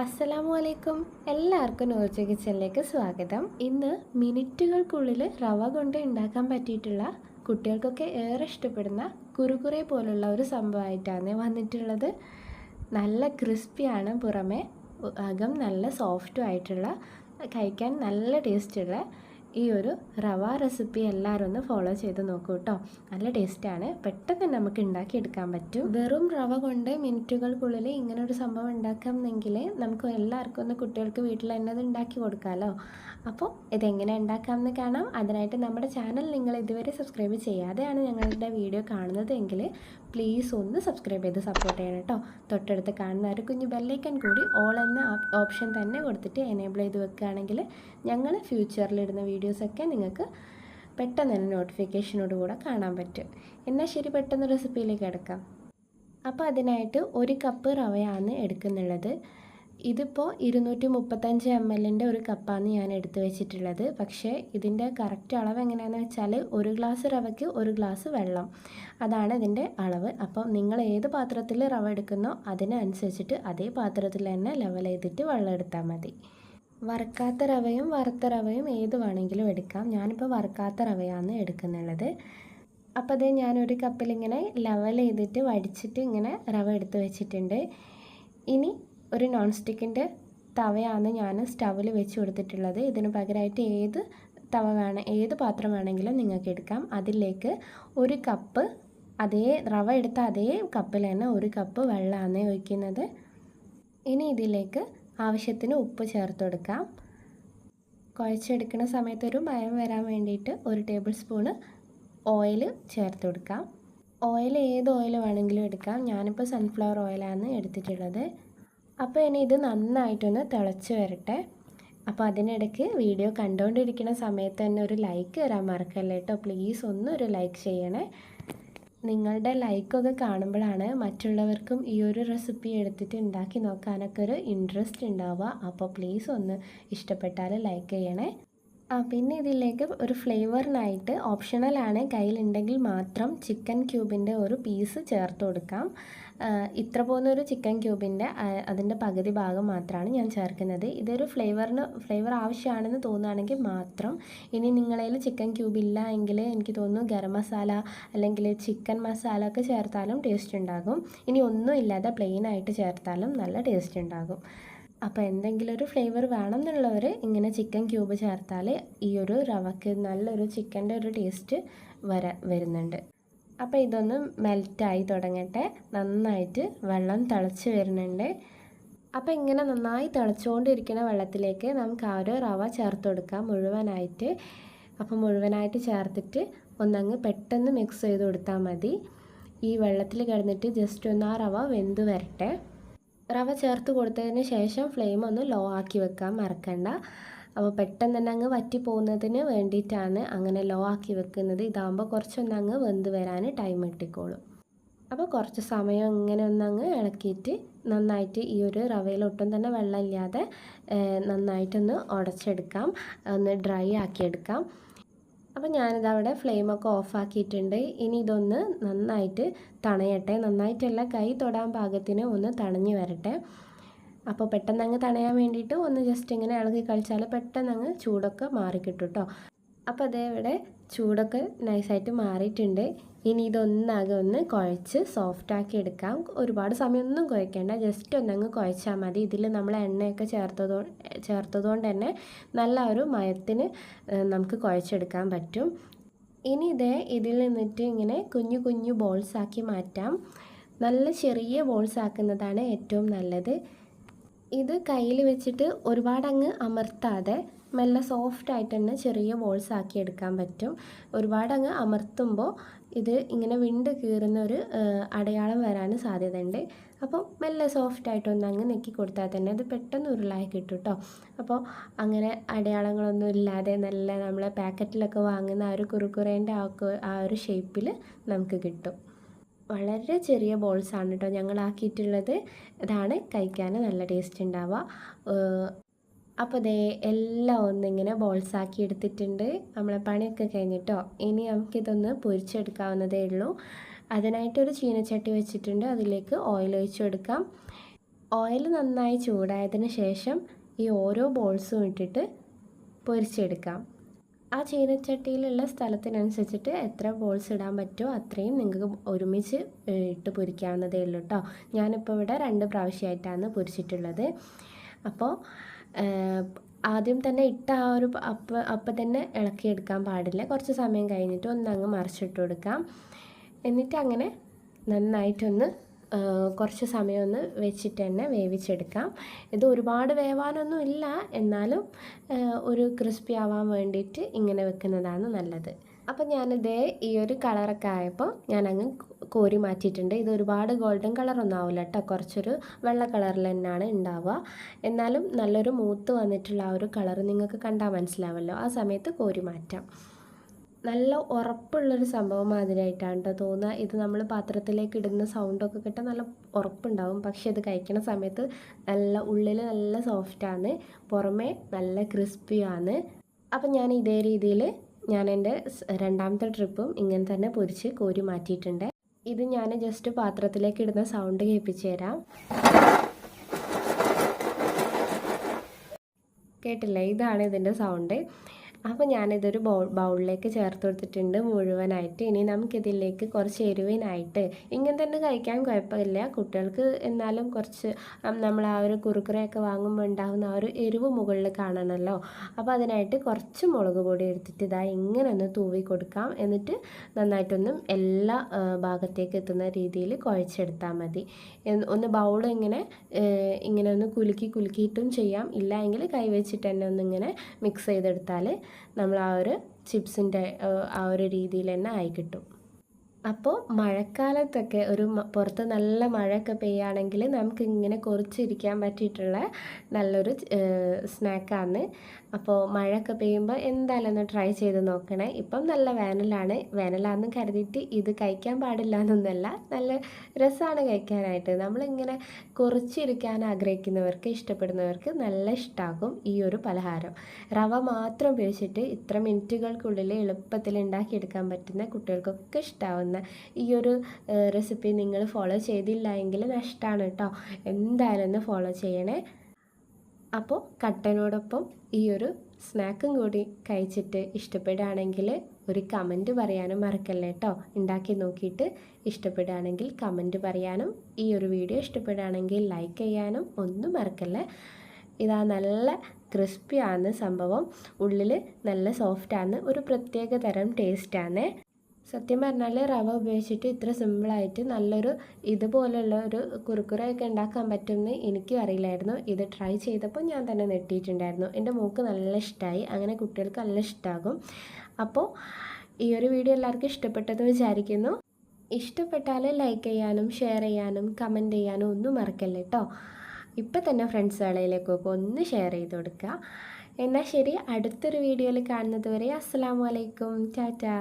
അസ്സലാമു അലൈക്കും എല്ലാവർക്കും നൂർജ കിച്ചണിലേക്ക് സ്വാഗതം. ഇന്ന് മിനിറ്റുകൾക്കുള്ളിൽ റവ കൊണ്ട് ഉണ്ടാക്കാൻ പറ്റിയിട്ടുള്ള കുട്ടികൾക്കൊക്കെ ഏറെ ഇഷ്ടപ്പെടുന്ന കുറുകുറെ പോലുള്ള ഒരു സംഭവമായിട്ടാണ് വന്നിട്ടുള്ളത്. നല്ല ക്രിസ്പിയാണ് പുറമെ. അകം നല്ല സോഫ്റ്റും ആയിട്ടുള്ള കഴിക്കാൻ നല്ല ടേസ്റ്റുള്ള ഈ ഒരു റവ റെസിപ്പി എല്ലാവരും ഒന്ന് ഫോളോ ചെയ്ത് നോക്കൂ കേട്ടോ നല്ല ടേസ്റ്റാണ് പെട്ടെന്ന് നമുക്ക് ഉണ്ടാക്കിയെടുക്കാൻ പറ്റും. വെറും റവ കൊണ്ട് മിനിറ്റുകൾക്കുള്ളിൽ ഇങ്ങനെ ഒരു സംഭവം ഉണ്ടാക്കാമെന്നെങ്കിൽ നമുക്ക് എല്ലാവർക്കും ഒന്ന് കുട്ടികൾക്ക് വീട്ടിൽ തന്നെ അത് ഉണ്ടാക്കി കൊടുക്കാമല്ലോ അപ്പോൾ ഇതെങ്ങനെ ഉണ്ടാക്കാമെന്ന് കാണാം. അതിനായിട്ട് നമ്മുടെ ചാനൽ നിങ്ങൾ ഇതുവരെ സബ്സ്ക്രൈബ് ചെയ്യാതെയാണ് ഞങ്ങളുടെ വീഡിയോ കാണുന്നത് പ്ലീസ് ഒന്ന് സബ്സ്ക്രൈബ് ചെയ്ത് സപ്പോർട്ട് ചെയ്യണം കേട്ടോ തൊട്ടടുത്ത് കാണുന്ന ഒരു കുഞ്ഞു ബെല്ലൈക്കൻ കൂടി ഓൾ എന്ന ഓപ്ഷൻ തന്നെ കൊടുത്തിട്ട് എനേബിൾ ചെയ്ത് വെക്കുകയാണെങ്കിൽ ഞങ്ങൾ ഫ്യൂച്ചറിലിടുന്ന വീഡിയോസൊക്കെ നിങ്ങൾക്ക് പെട്ടെന്ന് തന്നെ നോട്ടിഫിക്കേഷനോടുകൂടെ കാണാൻ പറ്റും. എന്നാൽ ശരി പെട്ടെന്ന് റെസിപ്പിയിലേക്ക് എടുക്കാം അപ്പോൾ അതിനായിട്ട് ഒരു കപ്പ് റവയാണ് എടുക്കുന്നുള്ളത്. ഇതിപ്പോൾ ഇരുന്നൂറ്റി മുപ്പത്തഞ്ച് എം എല്ലിന്റെ ഒരു കപ്പാണ് ഞാൻ എടുത്തു വെച്ചിട്ടുള്ളത്. പക്ഷേ ഇതിന്റെ കറക്റ്റ് അളവ് എങ്ങനെയാണെന്ന് വെച്ചാൽ ഒരു ഗ്ലാസ് റവയ്ക്ക് ഒരു ഗ്ലാസ് വെള്ളം. അതാണ് ഇതിന്റെ അളവ്. അപ്പം നിങ്ങൾ ഏത് പാത്രത്തിൽ റവ എടുക്കുന്നോ അതിനനുസരിച്ചിട്ട് അതേ പാത്രത്തിൽ തന്നെ ലെവൽ ചെയ്തിട്ട് വെള്ളം എടുത്താൽ മതി. വറുക്കാത്ത റവയും വറുത്ത റവയും ഏത് വേണമെങ്കിലും എടുക്കാം. ഞാനിപ്പോൾ വറുക്കാത്ത റവയാണ് എടുക്കുന്നുള്ളത്. അപ്പോൾ അത് ഞാനൊരു കപ്പിലിങ്ങനെ ലെവൽ ചെയ്തിട്ട് വടിച്ചിട്ട് ഇങ്ങനെ റവ എടുത്ത് വെച്ചിട്ടുണ്ട്. ഇനി ഒരു നോൺ സ്റ്റിക്കിന്റെ തവയാണ് ഞാൻ സ്റ്റവിൽ വെച്ച് കൊടുത്തിട്ടുള്ളത്. ഇതിന് പകരമായിട്ട് ഏത് തവ വേണം ഏത് പാത്രം വേണമെങ്കിലും നിങ്ങൾക്ക് എടുക്കാം. അതിലേക്ക് ഒരു കപ്പ് അതേ റവ എടുത്ത അതേ കപ്പിൽ തന്നെ ഒരു കപ്പ് വെള്ളമാണ് ഒഴിക്കുന്നത്. ഇനി ഇതിലേക്ക് ആവശ്യത്തിന് ഉപ്പ് ചേർത്ത് കൊടുക്കാം. കുഴച്ചെടുക്കുന്ന സമയത്ത് ഒരു മയം വരാൻ വേണ്ടിയിട്ട് ഒരു ടേബിൾ സ്പൂണ് ഓയിൽ ചേർത്ത് കൊടുക്കാം. ഓയിൽ ഏത് ഓയിൽ വേണമെങ്കിലും എടുക്കാം. ഞാനിപ്പോൾ സൺഫ്ലവർ ഓയിലാണ് എടുത്തിട്ടുള്ളത്. അപ്പോൾ ഇനി ഇത് നന്നായിട്ടൊന്ന് തിളച്ച് വരട്ടെ. അപ്പോൾ അതിനിടയ്ക്ക് വീഡിയോ കണ്ടുകൊണ്ടിരിക്കുന്ന സമയത്ത് തന്നെ ഒരു ലൈക്ക് തരാൻ മറക്കല്ലേ കേട്ടോ പ്ലീസ് ഒന്ന് ഒരു ലൈക്ക് ചെയ്യണേ. നിങ്ങളുടെ ലൈക്കൊക്കെ കാണുമ്പോഴാണ് മറ്റുള്ളവർക്കും ഈ ഒരു റെസിപ്പി എടുത്തിട്ട് ഉണ്ടാക്കി നോക്കാനൊക്കെ ഒരു ഇൻട്രസ്റ്റ് ഉണ്ടാവുക. അപ്പോൾ പ്ലീസ് ഒന്ന് ഇഷ്ടപ്പെട്ടാൽ ലൈക്ക് ചെയ്യണേ. ആ പിന്നെ ഇതിലേക്ക് ഒരു ഫ്ലേവറിനായിട്ട് ഓപ്ഷണലാണ് കയ്യിലുണ്ടെങ്കിൽ മാത്രം ചിക്കൻ ക്യൂബിന്റെ ഒരു പീസ് ചേർത്ത് കൊടുക്കാം. ഇത്ര പോകുന്ന ഒരു ചിക്കൻ ക്യൂബിന്റെ അതിന്റെ പകുതി ഭാഗം മാത്രമാണ് ഞാൻ ചേർക്കുന്നത്. ഇതൊരു ഫ്ലേവറിന് ഫ്ലേവർ ആവശ്യമാണെന്ന് തോന്നുകയാണെങ്കിൽ മാത്രം ഇനി നിങ്ങളതിൽ ചിക്കൻ ക്യൂബ് ഇല്ല എങ്കിൽ എനിക്ക് തോന്നുന്നു ഗരം മസാല അല്ലെങ്കിൽ ചിക്കൻ മസാല ഒക്കെ ചേർത്താലും ടേസ്റ്റ് ഉണ്ടാകും. ഇനി ഒന്നും ഇല്ലാതെ പ്ലെയിനായിട്ട് ചേർത്താലും നല്ല ടേസ്റ്റ് ഉണ്ടാകും. അപ്പോൾ എന്തെങ്കിലും ഒരു ഫ്ലേവർ വേണം എന്നുള്ളവർ ഇങ്ങനെ ചിക്കൻ ക്യൂബ് ചേർത്താൽ ഈ ഒരു റവക്ക് നല്ലൊരു ചിക്കന്റെ ഒരു ടേസ്റ്റ് വര വരുന്നുണ്ട്. അപ്പോൾ ഇതൊന്ന് മെൽറ്റായി തുടങ്ങട്ടെ. നന്നായിട്ട് വെള്ളം തിളച്ച് വരുന്നുണ്ട്. അപ്പോൾ ഇങ്ങനെ നന്നായി തിളച്ചുകൊണ്ടിരിക്കുന്ന വെള്ളത്തിലേക്ക് നമുക്ക് ആ ഒരു റവ ചേർത്ത് കൊടുക്കാം മുഴുവനായിട്ട്. അപ്പോൾ മുഴുവനായിട്ട് ചേർത്തിട്ട് ഒന്നങ്ങ് പെട്ടെന്ന് മിക്സ് ചെയ്ത് കൊടുത്താൽ മതി. ഈ വെള്ളത്തിൽ കിടന്നിട്ട് ജസ്റ്റ് ഒന്ന് ആ റവ വെന്ത് വരട്ടെ. റവ ചേർത്ത് കൊടുത്തതിന് ശേഷം ഫ്ലെയിം ഒന്ന് ലോ ആക്കി വെക്കാൻ മറക്കണ്ട. അപ്പോൾ പെട്ടെന്ന് തന്നെ അങ്ങ് വറ്റി പോകുന്നതിന് വേണ്ടിയിട്ടാണ് അങ്ങനെ ലോ ആക്കി വെക്കുന്നത്. ഇതാകുമ്പോൾ കുറച്ചൊന്ന് അങ്ങ് വെന്ത് വരാൻ ടൈം കിട്ടിക്കോളും അപ്പോൾ കുറച്ച് സമയം ഇങ്ങനെ ഒന്നങ്ങ് ഇളക്കിയിട്ട് നന്നായിട്ട് ഈ ഒരു റവയിൽ ഒട്ടും തന്നെ വെള്ളമില്ലാതെ നന്നായിട്ടൊന്ന് ഉടച്ചെടുക്കാം. ഒന്ന് ഡ്രൈ ആക്കിയെടുക്കാം. അപ്പോൾ ഞാനിത് അവിടെ ഫ്ലെയിമൊക്കെ ഓഫാക്കിയിട്ടുണ്ട് ഇനി ഇതൊന്ന് നന്നായിട്ട് തണയട്ടെ. നന്നായിട്ടുള്ള കൈ തൊടാൻ പാകത്തിന് ഒന്ന് തണഞ്ഞ് വരട്ടെ. അപ്പോൾ പെട്ടെന്ന് അങ്ങ് തണയാൻ വേണ്ടിയിട്ട് ഒന്ന് ജസ്റ്റ് ഇങ്ങനെ ഇളകി കളിച്ചാൽ പെട്ടെന്ന് അങ്ങ് ചൂടൊക്കെ മാറിക്കിട്ടും കേട്ടോ അപ്പോൾ അതേ ഇവിടെ ചൂടൊക്കെ നൈസായിട്ട് മാറിയിട്ടുണ്ട്. ഇനി ഇതൊന്നാകെ ഒന്ന് കുഴച്ച് സോഫ്റ്റാക്കി എടുക്കാം. ഒരുപാട് സമയമൊന്നും കുഴക്കേണ്ട. ജസ്റ്റ് ഒന്നങ്ങ് കുഴച്ചാൽ മതി. ഇതിൽ നമ്മൾ എണ്ണയൊക്കെ ചേർത്തതോ ചേർത്തതുകൊണ്ട് തന്നെ നല്ല ഒരു മയത്തിന് നമുക്ക് കുഴച്ചെടുക്കാൻ പറ്റും. ഇനി ഇതേ ഇതിൽ നിന്നിട്ട് ഇങ്ങനെ കുഞ്ഞു കുഞ്ഞു ബോൾസ് ആക്കി മാറ്റാം. നല്ല ചെറിയ ബോൾസ് ആക്കുന്നതാണ് ഏറ്റവും നല്ലത്. ഇത് കയ്യിൽ വെച്ചിട്ട് ഒരുപാടങ്ങ് അമർത്താതെ മെല്ലെ സോഫ്റ്റ് ആയിട്ട് തന്നെ ചെറിയ ബോൾസ് ആക്കി എടുക്കാൻ പറ്റും. ഒരുപാട് അങ്ങ് അമർത്തുമ്പോൾ ഇത് ഇങ്ങനെ വിണ്ട് കീറുന്ന ഒരു അടയാളം വരാൻ സാധ്യതയുണ്ട്. അപ്പോൾ മെല്ലെ സോഫ്റ്റ് ആയിട്ടൊന്ന് അങ്ങ് നെക്കി കൊടുത്താൽ തന്നെ അത് പെട്ടെന്ന് ഉരുളായി കിട്ടും കേട്ടോ. അപ്പോൾ അങ്ങനെ അടയാളങ്ങളൊന്നും ഇല്ലാതെ നല്ല നമ്മളെ പാക്കറ്റിലൊക്കെ വാങ്ങുന്ന ആ ഒരു കുറുക്കുറേന്റെ ആ ഒരു ഷേപ്പിൽ നമുക്ക് കിട്ടും. വളരെ ചെറിയ ബോൾസാണ് കേട്ടോ ഞങ്ങളാക്കിയിട്ടുള്ളത്. ഇതാണ് കഴിക്കാൻ നല്ല ടേസ്റ്റ് ഉണ്ടാവുക. അപ്പോൾ ദേ എല്ലാം ഒന്നിങ്ങനെ ബോൾസാക്കി എടുത്തിട്ടുണ്ട്. നമ്മളെ പണിയൊക്കെ കഴിഞ്ഞിട്ടോ? ഇനി നമുക്കിതൊന്ന് പൊരിച്ചെടുക്കാവുന്നതേ ഉള്ളൂ. അതിനായിട്ടൊരു ചീനച്ചട്ടി വെച്ചിട്ടുണ്ട്. അതിലേക്ക് ഓയിൽ ഒഴിച്ചു കൊടുക്കാം. ഓയിൽ നന്നായി ചൂടായതിന് ശേഷം ഈ ഓരോ ബോൾസും ഇട്ടിട്ട് പൊരിച്ചെടുക്കാം. ആ ചീനച്ചട്ടിയിലുള്ള സ്ഥലത്തിനനുസരിച്ചിട്ട് എത്ര ബോൾസ് ഇടാൻ പറ്റുമോ അത്രയും നിങ്ങൾക്ക് ഒരുമിച്ച് ഇട്ട് പൊരിക്കാവുന്നതേ ഉള്ളൂ കേട്ടോ ഞാനിപ്പോൾ ഇവിടെ രണ്ട് പ്രാവശ്യമായിട്ടാണ് പൊരിച്ചിട്ടുള്ളത്. അപ്പോൾ ആദ്യം തന്നെ ഇട്ട ആ ഒരു അപ്പം അപ്പം തന്നെ ഇളക്കിയെടുക്കാൻ പാടില്ല. കുറച്ച് സമയം കഴിഞ്ഞിട്ട് ഒന്നങ്ങ് മറിച്ചിട്ട് കൊടുക്കാം. എന്നിട്ട് അങ്ങനെ നന്നായിട്ടൊന്ന് കുറച്ച് സമയം ഒന്ന് വെച്ചിട്ട് തന്നെ വേവിച്ചെടുക്കാം. ഇത് ഒരുപാട് വേവാനൊന്നും ഇല്ല. എന്നാലും ഒരു ക്രിസ്പി ആവാൻ വേണ്ടിയിട്ട് ഇങ്ങനെ വെക്കുന്നതാണ് നല്ലത്. അപ്പം ഞാനിതേ ഈ ഒരു കളറൊക്കെ ആയപ്പോൾ ഞാനങ്ങ് കോരി മാറ്റിയിട്ടുണ്ട്. ഇത് ഒരുപാട് ഗോൾഡൻ കളറൊന്നും ആവില്ല കേട്ടോ കുറച്ചൊരു വെള്ള കളറിൽ തന്നെയാണ് ഉണ്ടാവുക എന്നാലും നല്ലൊരു മൂത്ത് വന്നിട്ടുള്ള ആ ഒരു കളർ നിങ്ങൾക്ക് കണ്ടാൽ മനസ്സിലാവല്ലോ. ആ സമയത്ത് കോരി മാറ്റാം. നല്ല ഉറപ്പുള്ളൊരു സംഭവം മാതിരിയായിട്ടാണ് കേട്ടോ തോന്നുക. ഇത് നമ്മൾ പാത്രത്തിലേക്ക് ഇടുന്ന സൗണ്ടൊക്കെ കിട്ടാൻ നല്ല ഉറപ്പുണ്ടാവും. പക്ഷേ ഇത് കഴിക്കുന്ന സമയത്ത് നല്ല ഉള്ളിൽ നല്ല സോഫ്റ്റാണ് പുറമേ നല്ല ക്രിസ്പിയാണ് അപ്പം ഞാൻ ഇതേ രീതിയിൽ ഞാൻ എന്റെ രണ്ടാമത്തെ ട്രിപ്പും ഇങ്ങനെ തന്നെ പൊരിച്ച് കോരി മാറ്റിയിട്ടുണ്ട്. ഇത് ഞാൻ ജസ്റ്റ് പാത്രത്തിലേക്ക് ഇടുന്ന സൗണ്ട് കേൾപ്പിച്ച് തരാം. കേട്ടില്ല? ഇതാണ് ഇതിന്റെ സൗണ്ട്. അപ്പോൾ ഞാനിതൊരു ബൗ ബൗളിലേക്ക് ചേർത്ത് കൊടുത്തിട്ടുണ്ട് മുഴുവനായിട്ട്. ഇനി നമുക്കിതിലേക്ക് കുറച്ച് എരിവിനായിട്ട്. ഇങ്ങനെ തന്നെ കഴിക്കാൻ കുഴപ്പമില്ല. കുട്ടികൾക്ക് എന്നാലും കുറച്ച് നമ്മൾ ആ ഒരു കുറുക്കുറയൊക്കെ വാങ്ങുമ്പോൾ ഉണ്ടാകുന്ന ആ ഒരു എരിവ് മുകളിൽ കാണണമല്ലോ അപ്പോൾ അതിനായിട്ട് കുറച്ച് മുളക് പൊടി എടുത്തിട്ട് ഇതാ ഇങ്ങനെ ഒന്ന് തൂവി കൊടുക്കാം. എന്നിട്ട് നന്നായിട്ടൊന്നും എല്ലാ ഭാഗത്തേക്ക് എത്തുന്ന രീതിയിൽ കുഴച്ചെടുത്താൽ മതി. ഒന്ന് ബൗൾ ഇങ്ങനെ ഇങ്ങനെ ഒന്ന് കുലുക്കി കുലുക്കിയിട്ടും ചെയ്യാം. ഇല്ല എങ്കിൽ കൈ വെച്ചിട്ട് തന്നെ ഒന്നിങ്ങനെ മിക്സ് ചെയ്തെടുത്താൽ നമ്മൾ ആ ഒരു ചിപ്സിന്റെ ആ ഒരു രീതിയിൽ തന്നെ ആയി കിട്ടും. അപ്പോൾ മഴക്കാലത്തൊക്കെ ഒരു പുറത്ത് നല്ല മഴയൊക്കെ പെയ്യുകയാണെങ്കിൽ നമുക്ക് ഇങ്ങനെ കുറച്ചിരിക്കാൻ പറ്റിയിട്ടുള്ള നല്ലൊരു സ്നാക്കാണ് അപ്പോൾ മഴയൊക്കെ പെയ്യുമ്പോൾ എന്തായാലും ഒന്ന് ട്രൈ ചെയ്ത് നോക്കണേ. ഇപ്പം നല്ല വേനലാണ്. വേനലാണെന്ന് കരുതിയിട്ട് ഇത് കഴിക്കാൻ പാടില്ല എന്നൊന്നുമല്ല നല്ല രസമാണ് കഴിക്കാനായിട്ട്. നമ്മളിങ്ങനെ കുറച്ചിരിക്കാൻ ആഗ്രഹിക്കുന്നവർക്ക് ഇഷ്ടപ്പെടുന്നവർക്ക് നല്ല ഇഷ്ടമാകും ഈ ഒരു പലഹാരം. റവ മാത്രം ഉപയോഗിച്ചിട്ട് ഇത്ര മിനിറ്റുകൾക്കുള്ളിൽ എളുപ്പത്തിൽ ഉണ്ടാക്കിയെടുക്കാൻ പറ്റുന്ന കുട്ടികൾക്കൊക്കെ ഇഷ്ടമാവുന്ന ഈ ഒരു റെസിപ്പി നിങ്ങൾ ഫോളോ ചെയ്തില്ല എങ്കിൽ നഷ്ടമാണ് കേട്ടോ എന്തായാലും ഒന്ന് ഫോളോ ചെയ്യണേ. അപ്പോൾ കട്ടനോടൊപ്പം ഈ ഒരു സ്നാക്കും കൂടി കഴിച്ചിട്ട് ഇഷ്ടപ്പെടുകയാണെങ്കിൽ ഒരു കമന്റ് പറയാനും മറക്കല്ലേ കേട്ടോ ഉണ്ടാക്കി നോക്കിയിട്ട് ഇഷ്ടപ്പെടുകയാണെങ്കിൽ കമന്റ് പറയാനും ഈ ഒരു വീഡിയോ ഇഷ്ടപ്പെടുകയാണെങ്കിൽ ലൈക്ക് ചെയ്യാനും ഒന്നും മറക്കല്ലേ. ഇതാ നല്ല ക്രിസ്പിയാണ് സംഭവം. ഉള്ളിൽ നല്ല സോഫ്റ്റാണ് ഒരു പ്രത്യേക തരം ടേസ്റ്റാണ് സത്യം പറഞ്ഞാൽ റവ ഉപയോഗിച്ചിട്ട് ഇത്ര സിമ്പിളായിട്ട് നല്ലൊരു ഇതുപോലുള്ള ഒരു കുറുക്കുറയൊക്കെ ഉണ്ടാക്കാൻ പറ്റുമെന്ന് എനിക്കും അറിയില്ലായിരുന്നു. ഇത് ട്രൈ ചെയ്തപ്പോൾ ഞാൻ തന്നെ നെട്ടിയിട്ടുണ്ടായിരുന്നു. എന്റെ മൂക്ക് നല്ല ഇഷ്ടമായി അങ്ങനെ കുട്ടികൾക്ക് നല്ല ഇഷ്ടമാകും അപ്പോൾ ഈ ഒരു വീഡിയോ എല്ലാവർക്കും ഇഷ്ടപ്പെട്ടെന്ന് വിചാരിക്കുന്നു. ഇഷ്ടപ്പെട്ടാൽ ലൈക്ക് ചെയ്യാനും ഷെയർ ചെയ്യാനും കമന്റ് ചെയ്യാനും ഒന്നും മറക്കല്ലേ കേട്ടോ ഇപ്പം തന്നെ ഫ്രണ്ട്സുകളിലേക്കൊക്കെ ഒന്ന് ഷെയർ ചെയ്ത് കൊടുക്കുക എന്നാൽ ശരി അടുത്തൊരു വീഡിയോയിൽ കാണുന്നത് വരെ അസ്സാം വലൈക്കും ടാറ്റാ.